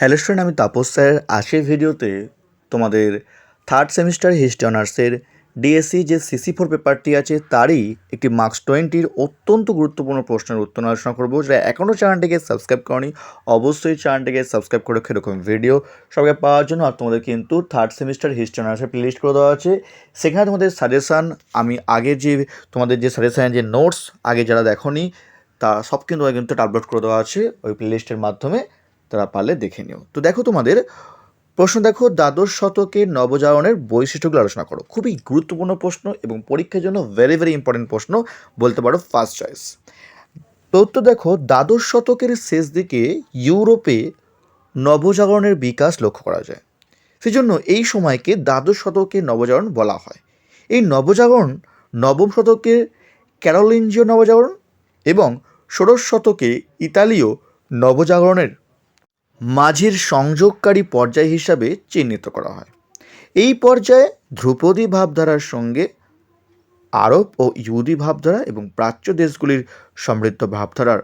Hello student, আমি Tapas sir. আজকের ভিডিওতে তোমাদের থার্ড সেমিস্টার হিস্ট্রি অনার্সের ডিএসসি যে সিসি ফোর পেপারটি আছে, তারই একটি মার্কস টোয়েন্টির অত্যন্ত গুরুত্বপূর্ণ প্রশ্নের উত্তর আলোচনা করব। যারা এখনও চ্যানেলটিকে সাবস্ক্রাইব করনি, অবশ্যই চ্যানেলটিকে সাবস্ক্রাইব করে রেখো এরকম ভিডিও সবাইকে পাওয়ার জন্য। আর তোমাদের কিন্তু থার্ড সেমিস্টার হিস্ট্রি অনার্সের প্লেলিস্ট করে দেওয়া আছে। সেখানে তোমাদের সাজেশান আমি আগে যে তোমাদের যে সাজেশানের যে নোটস আগে যারা দেখোনি, তা সব কিন্তু কিন্তু আপলোড করে দেওয়া আছে ওই প্লেলিস্টের মাধ্যমে। তারা পারলে দেখে নিও। তো দেখো তোমাদের, প্রশ্ন দেখো, দ্বাদশ শতকের নবজাগরণের বৈশিষ্ট্যগুলো আলোচনা করো। খুবই গুরুত্বপূর্ণ প্রশ্ন এবং পরীক্ষার জন্য ভেরি ভেরি ইম্পর্টেন্ট প্রশ্ন বলতে পারো ফার্স্ট চয়েস তো দেখো, দ্বাদশ শতকের শেষ দিকে ইউরোপে নবজাগরণের বিকাশ লক্ষ্য করা যায়। সেজন্য এই সময়কে দ্বাদশ শতকে নবজাগরণ বলা হয়। এই নবজাগরণ নবম শতকের ক্যারোলিঞ্জিয় নবজাগরণ এবং ষোড়শ শতকে ইতালীয় নবজাগরণের মাঝের সংযোগকারী পর্যায় হিসাবে চিহ্নিত করা হয়। এই পর্যায়ে ধ্রুপদী ভাবধারার সঙ্গে আরব ও ইহুদি ভাবধারা এবং প্রাচ্য দেশগুলির সমৃদ্ধ ভাবধারার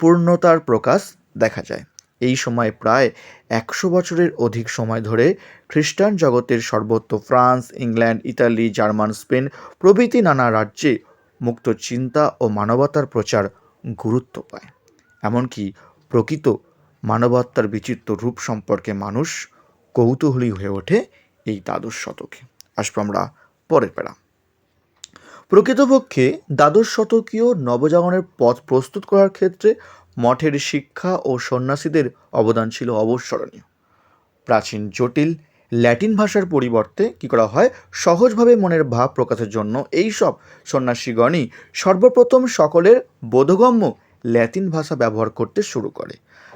পূর্ণতার প্রকাশ দেখা যায়। এই সময় প্রায় একশো বছরের অধিক সময় ধরে খ্রিস্টান জগতের সর্বত্র France, England, Italy, German, Spain প্রভৃতি নানা রাজ্যে মুক্ত চিন্তা ও মানবতার প্রচার গুরুত্ব পায়। এমনকি প্রকৃত মানবতার বিচিত্র রূপ সম্পর্কে মানুষ কৌতূহলী হয়ে ওঠে এই দ্বাদশ শতকে। আসব আমরা পরের পেড়া প্রকৃতপক্ষে দ্বাদশ শতকীয় নবজাগরণের পথ প্রস্তুত করার ক্ষেত্রে মঠের শিক্ষা ও সন্ন্যাসীদের অবদান ছিল অবস্মরণীয়। প্রাচীন জটিল ল্যাটিন ভাষার পরিবর্তে কী করা হয়? সহজভাবে মনের ভাব প্রকাশের জন্য এই সব সন্ন্যাসীগণই সর্বপ্রথম সকলের বোধগম্য ল্যাটিন ভাষা ব্যবহার করতে শুরু করে।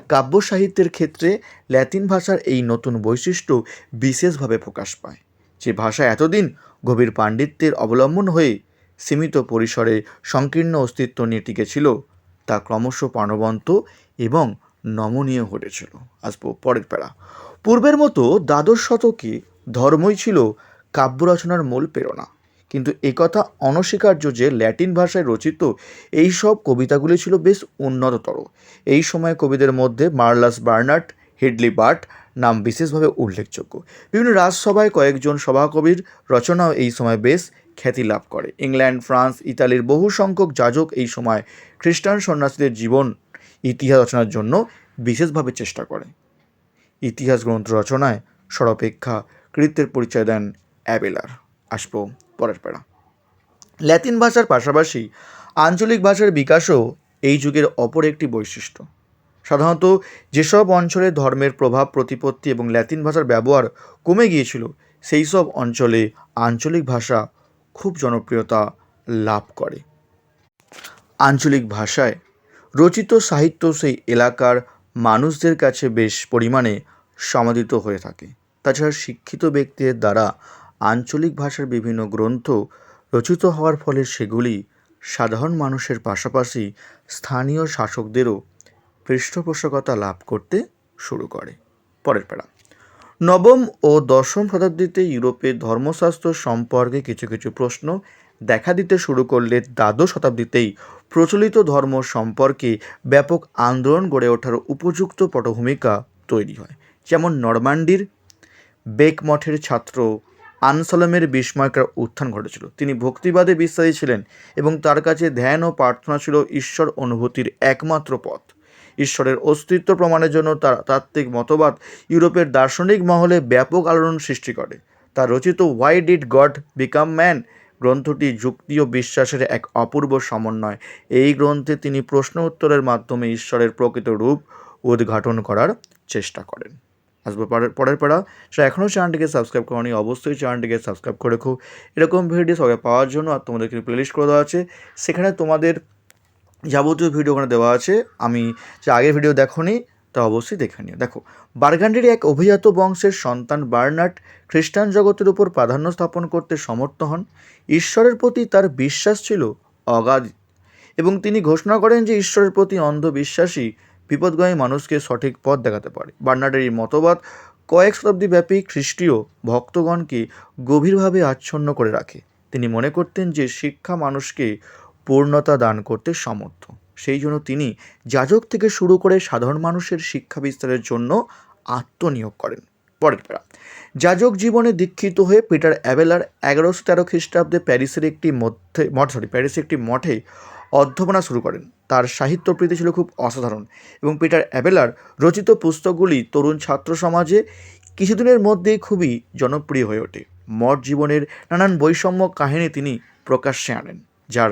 কাব্য সাহিত্যের ক্ষেত্রে ল্যাটিন ভাষার এই নতুন বৈশিষ্ট্য বিশেষভাবে প্রকাশ পায়। যে ভাষা এতদিন গভীর পাণ্ডিত্যের অবলম্বন হয়ে সীমিত পরিসরে সংকীর্ণ অস্তিত্ব নিয়ে টিকেছিল, তা ক্রমশ প্রাণবন্ত এবং নমনীয় ঘটেছিল আসব পরের পেড়া পূর্বের মতো দ্বাদশ শতকে ধর্মই ছিল কাব্য রচনার মূল প্রেরণা। কিন্তু একথা অনস্বীকার্য যে ল্যাটিন ভাষায় রচিত এই সব কবিতাগুলি ছিল বেশ উন্নততর। এই সময় কবিদের মধ্যে মার্লাস বার্নার্ট হিডলি বার্ট নাম বিশেষভাবে উল্লেখযোগ্য। বিভিন্ন রাজসভায় কয়েকজন সভাকবির রচনাও এই সময় বেশ খ্যাতি লাভ করে। ইংল্যান্ড, ফ্রান্স, ইতালির বহু সংখ্যক যাজক এই সময় খ্রিস্টান সন্ন্যাসীদের জীবন, ইতিহাস রচনার জন্য বিশেষভাবে চেষ্টা করে। ইতিহাস গ্রন্থ রচনায় সর্বাপেক্ষা কৃত্যের পরিচয় দেন অ্যাবেলার। আসব পরের ল্যাতিন ভাষার পাশাপাশি আঞ্চলিক ভাষার বিকাশও এই যুগের অপর একটি বৈশিষ্ট্য। সাধারণত যেসব অঞ্চলে ধর্মের প্রভাব, প্রতিপত্তি এবং ল্যাতিন ভাষার ব্যবহার কমে গিয়েছিল, সেই সব অঞ্চলে আঞ্চলিক ভাষা খুব জনপ্রিয়তা লাভ করে। আঞ্চলিক ভাষায় রচিত সাহিত্য সেই এলাকার মানুষদের কাছে বেশ পরিমাণে সমাদিত হয়ে থাকে। তাছাড়া শিক্ষিত ব্যক্তিদের দ্বারা আঞ্চলিক ভাষার বিভিন্ন গ্রন্থ রচিত হওয়ার ফলে সেগুলি সাধারণ মানুষের পাশাপাশি স্থানীয় শাসকদেরও পৃষ্ঠপোষকতা লাভ করতে শুরু করে। পরের পেড়া। নবম ও দশম শতাব্দীতে ইউরোপে ধর্মশাস্ত্র সম্পর্কে কিছু কিছু প্রশ্ন দেখা দিতে শুরু করলে দ্বাদশ শতাব্দীতেই প্রচলিত ধর্ম সম্পর্কে ব্যাপক আন্দোলন গড়ে ওঠার উপযুক্ত পটভূমিকা তৈরি হয়। যেমন নরমান্ডির বেক মঠের ছাত্র আনসলমের বিস্ময়কর উত্থান ঘটেছিল। তিনি ভক্তিবাদে বিশ্বাসী ছিলেন এবং তার কাছে ধ্যান ও প্রার্থনা ছিল ঈশ্বর অনুভূতির একমাত্র পথ। ঈশ্বরের অস্তিত্ব প্রমাণের জন্য তার তাত্ত্বিক মতবাদ ইউরোপের দার্শনিক মহলে ব্যাপক আলোড়ন সৃষ্টি করে। তার রচিত why did God become man গ্রন্থটি যুক্তি ও বিশ্বাসের এক অপূর্ব সমন্বয়। এই গ্রন্থে তিনি প্রশ্ন উত্তরের মাধ্যমে ঈশ্বরের প্রকৃত রূপ উদ্ঘাটন করার চেষ্টা করেন। আসব পরের পরের পাড়া। সে এখনও চ্যানেলটিকে সাবস্ক্রাইব করনি, অবশ্যই চ্যানেলটিকে সাবস্ক্রাইব করে রেখো। এরকম ভিডিও সবাই পাওয়ার জন্য আর তোমাদেরকে প্লেলিস্ট করে দেওয়া আছে। সেখানে তোমাদের যাবতীয় ভিডিও ওখানে দেওয়া আছে। আমি যে আগের ভিডিও দেখোনি, তা অবশ্যই দেখে নিও। দেখো বার্গান্ডির এক অভিজাত বংশের সন্তান বার্নার্ট খ্রিস্টান জগতের উপর প্রাধান্য স্থাপন করতে সমর্থ হন। ঈশ্বরের প্রতি তার বিশ্বাস ছিল অগাধ এবং তিনি ঘোষণা করেন যে ঈশ্বরের প্রতি অন্ধবিশ্বাসী বিপদগামী মানুষকে সঠিক পথ দেখাতে পারে। বার্নার্ডের মতবাদ কয়েক শতাব্দীব্যাপী খ্রিস্টীয় ভক্তগণকে গভীরভাবে আচ্ছন্ন করে রাখে। তিনি মনে করতেন যে শিক্ষা মানুষকে পূর্ণতা দান করতে সমর্থ সেই জন্য তিনি যাজক থেকে শুরু করে সাধারণ মানুষের শিক্ষা বিস্তারের জন্য আত্মনিয়োগ করেন। পরের পেরা যাজক জীবনে দীক্ষিত হয়ে পিটার অ্যাবেলার এগারোশো তেরো খ্রিস্টাব্দে প্যারিসের একটি মধ্যে মঠ সরি প্যারিসের একটি মঠে অধ্যাপনা শুরু করেন। তার সাহিত্য প্রীতি ছিল খুব অসাধারণ এবং পিটার অ্যাবেলার রচিত পুস্তকগুলি তরুণ ছাত্র সমাজে কিছুদিনের মধ্যেই খুবই জনপ্রিয় হয়ে ওঠে। মঠ জীবনের নানান বৈষম্য কাহিনী তিনি প্রকাশ্যে আনেন, যার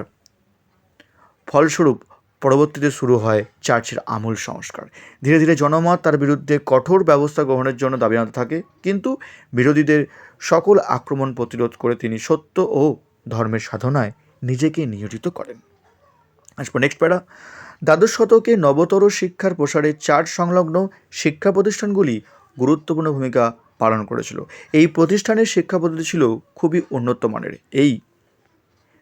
ফলস্বরূপ পরবর্তীতে শুরু হয় চার্চের আমূল সংস্কার। ধীরে ধীরে জনমত তার বিরুদ্ধে কঠোর ব্যবস্থা গ্রহণের জন্য দাবি আনতে থাকে, কিন্তু বিরোধীদের সকল আক্রমণ প্রতিরোধ করে তিনি সত্য ও ধর্মের সাধনায় নিজেকে নিয়োজিত করেন। আসব নেক্সট প্যারা দ্বাদশ শতকে নবতর শিক্ষার প্রসারে চার্চ সংলগ্ন শিক্ষা প্রতিষ্ঠানগুলি গুরুত্বপূর্ণ ভূমিকা পালন করেছিল। এই প্রতিষ্ঠানের শিক্ষা পদ্ধতি ছিল খুবই উন্নত মানের। এই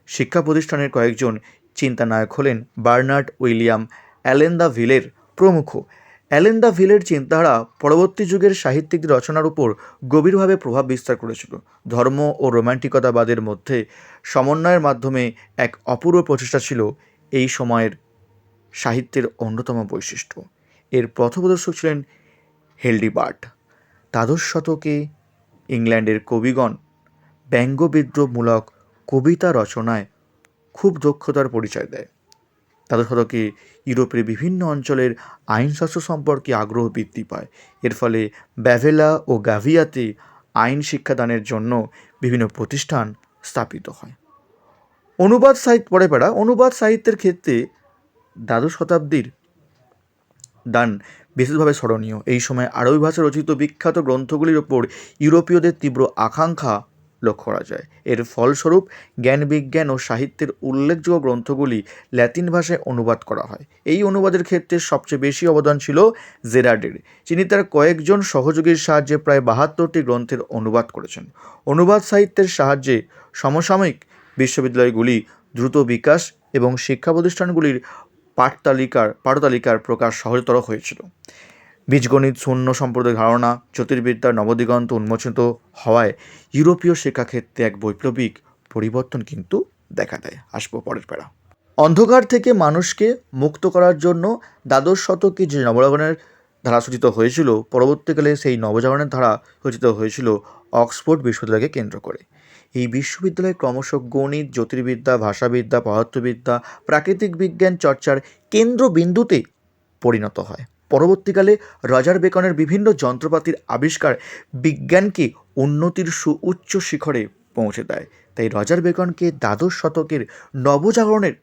শিক্ষা প্রতিষ্ঠানের কয়েকজন চিন্তানায়ক হলেন বার্নার্ড উইলিয়াম অ্যালেন্দা ভিলের প্রমুখ। অ্যালেন্দা ভিলের চিন্তাধারা পরবর্তী যুগের সাহিত্যিক রচনার উপর গভীরভাবে প্রভাব বিস্তার করেছিল। ধর্ম ও রোম্যান্টিকতাবাদের মধ্যে সমন্বয়ের মাধ্যমে এক অপূর্ব প্রচেষ্টা ছিল এই সময়ের সাহিত্যের অন্যতম বৈশিষ্ট্য। এর পথপ্রদর্শক ছিলেন হেলডিবার্ট। দ্বাদশ শতকে ইংল্যান্ডের কবিগণ ব্যঙ্গবিদ্রোহমূলক কবিতা রচনায় খুব দক্ষতার পরিচয় দেয়। দ্বাদশ শতকে ইউরোপের বিভিন্ন অঞ্চলের আইনশাস্ত্র সম্পর্কে আগ্রহ বৃদ্ধি পায়। এর ফলে ব্যাভেলা ও গাভিয়াতে আইন শিক্ষাদানের জন্য বিভিন্ন প্রতিষ্ঠান স্থাপিত হয়। অনুবাদ সাহিত্য পড়ে পড়া অনুবাদ সাহিত্যের ক্ষেত্রে দ্বাদশ শতাব্দীর দান বিশেষভাবে স্মরণীয়। এই সময় আরবি ভাষায় রচিত বিখ্যাত গ্রন্থগুলির ওপর ইউরোপীয়দের তীব্র আকাঙ্ক্ষা লক্ষ্য করা যায়। এর ফলস্বরূপ জ্ঞান বিজ্ঞান ও সাহিত্যের উল্লেখযোগ্য গ্রন্থগুলি ল্যাতিন ভাষায় অনুবাদ করা হয়। এই অনুবাদের ক্ষেত্রে সবচেয়ে বেশি অবদান ছিল জেরাডের যিনি তার কয়েকজন সহযোগীর সাহায্যে প্রায় বাহাত্তরটি গ্রন্থের অনুবাদ করেছেন। অনুবাদ সাহিত্যের সাহায্যে সমসাময়িক বিশ্ববিদ্যালয়গুলি দ্রুত বিকাশ এবং শিক্ষা প্রতিষ্ঠানগুলির পাঠতালিকার পাঠতালিকার প্রকাশ সহজতর হয়েছিল। বীজগণিত, শূন্য সম্প্রদায়ের ধারণা জ্যোতির্বিদ্যার নবদিগন্ত উন্মোচিত হওয়ায় ইউরোপীয় শিক্ষাক্ষেত্রে এক বৈপ্লবিক পরিবর্তন কিন্তু দেখা দেয়। আসব পরের প্যারা। অন্ধকার থেকে মানুষকে মুক্ত করার জন্য দ্বাদশ শতকে যে নবজাগরণের ধারা সূচিত হয়েছিল, পরবর্তীকালে সেই নবজাগরণের ধারা সূচিত হয়েছিল অক্সফোর্ড বিশ্ববিদ্যালয়কে কেন্দ্র করে। এই বিশ্ববিদ্যালয় ক্রমশ গণিত, জ্যোতির্বিদ্যা, ভাষাবিদ্যা, পদার্থবিদ্যা, প্রাকৃতিক বিজ্ঞান চর্চার কেন্দ্রবিন্দুতে পরিণত হয়। পরবর্তীকালে রজার বেকনের বিভিন্ন যন্ত্রপাতির আবিষ্কার বিজ্ঞানকে উন্নতির সুউচ্চ শিখরে পৌঁছে দেয়। তাই রজার বেকনকে দ্বাদশ শতকের নবজাগরণের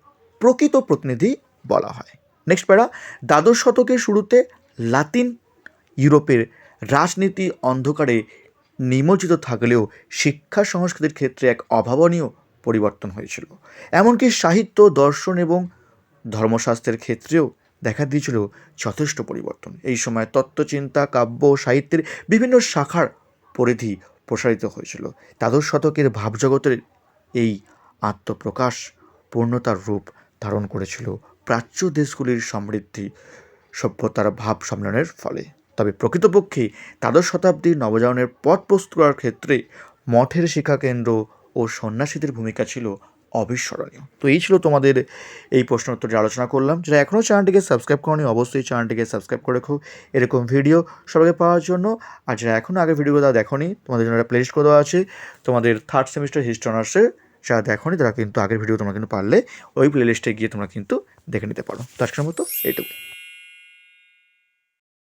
প্রকৃত প্রতিনিধি বলা হয়। নেক্সট প্যারা, দ্বাদশ শতকের শুরুতে লাতিন ইউরোপের রাজনীতি অন্ধকারে নিমজ্জিত থাকলেও শিক্ষা সংস্কৃতির ক্ষেত্রে এক অভাবনীয় পরিবর্তন হয়েছিল। এমনকি সাহিত্য, দর্শন এবং ধর্মশাস্ত্রের ক্ষেত্রেও দেখা দিয়েছিল যথেষ্ট পরিবর্তন। এই সময় তত্ত্বচিন্তা, কাব্য ও সাহিত্যের বিভিন্ন শাখার পরিধি প্রসারিত হয়েছিল। দ্বাদশ শতকের ভাবজগতের এই আত্মপ্রকাশ পূর্ণতার রূপ ধারণ করেছিল প্রাচ্য দেশগুলির সমৃদ্ধি, সভ্যতার ভাব সম্মেলনের ফলে। তবে প্রকৃতপক্ষে দ্বাদশ শতাব্দীর নবজাগরণের পথ প্রস্তুত করার ক্ষেত্রে মঠের শিক্ষাকেন্দ্র ও সন্ন্যাসীদের ভূমিকা ছিল অবিস্মরণীয়। তো এই ছিল তোমাদের এই প্রশ্ন উত্তরটি আলোচনা করলাম। যারা এখনও চ্যানেলটিকে সাবস্ক্রাইব করনি, অবশ্যই চ্যানেলটিকে সাবস্ক্রাইব করে রেখো। এরকম ভিডিও সবাইকে পাওয়ার জন্য। আর যারা এখনও আগে ভিডিও ভিডিওগুলো দেখোনি, তোমাদের জন্য একটা প্লেলিস্ট করে দেওয়া আছে। তোমাদের থার্ড সেমিস্টার হিস্ট্রি অনার্সে যারা দেখোনি, তারা কিন্তু আগের ভিডিও তোমরা কিন্তু পারলে ওই প্লেলিস্টে গিয়ে তোমরা কিন্তু দেখে নিতে পারো। তো আজকের মতো এইটুকু